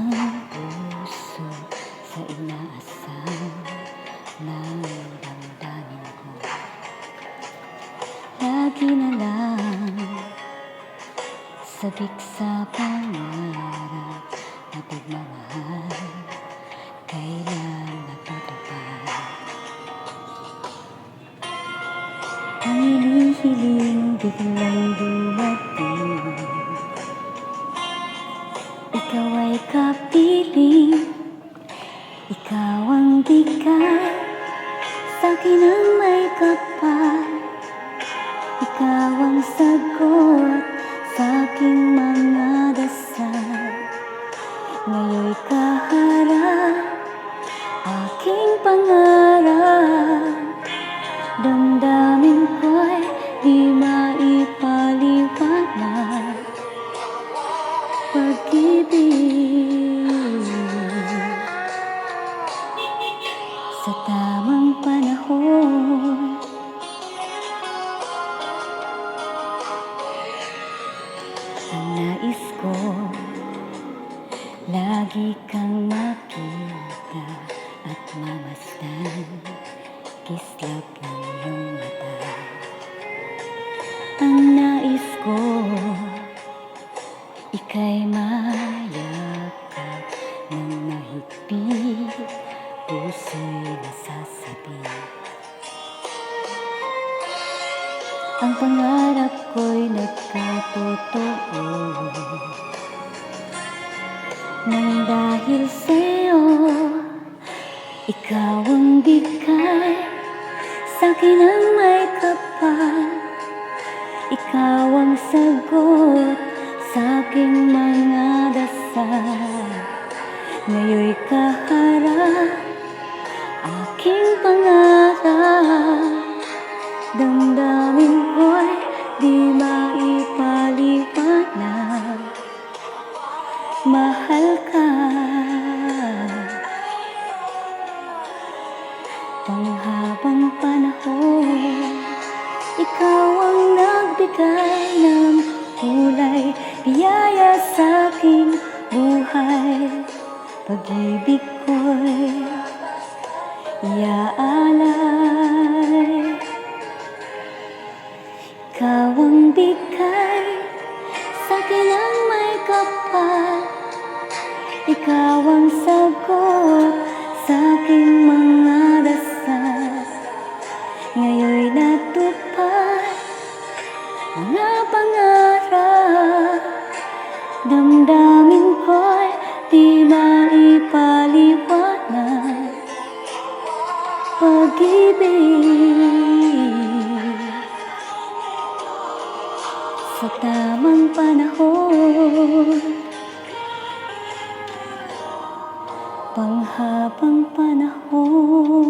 ang puso sa inaasal ng damdamin ko. Lagi na lang sabik sa pangarap na pagmamahal. Kailan matutupad Ang hinihiling Sa'kin ang may kapal. Ikaw ang sagot sa aking mga dasal. Ngayon'y kaharap Aking pangarap. Damdamin ko'y di maipaliwanag. Pag-ibig Sa tamang panahon. Ang nais ko Lagi kang makita At mamasdan. Kislap ng iyong mata. Ang nais ko Ika'y mayakap Ang pangarap ko'y nagkatotoo. Nang dahil sa'yo Ikaw ang bigay. Sa'kin ang may kapal. Ikaw ang sagot sa aking mga dasal. Ngayon'y kaharap Aking pangarap. Damdamin Ikaw ang nagbigay ng kulay Biyaya sa aking buhay. Pag-ibig ko'y iaalay. Ikaw ang bigay Sa'kin ang may kapal. Ikaw ang sagot Sa aking na pangarap. Damdamin ko'y di maipaliwanag. Pag-ibig Sa tamang panahon. Panghabang panahon.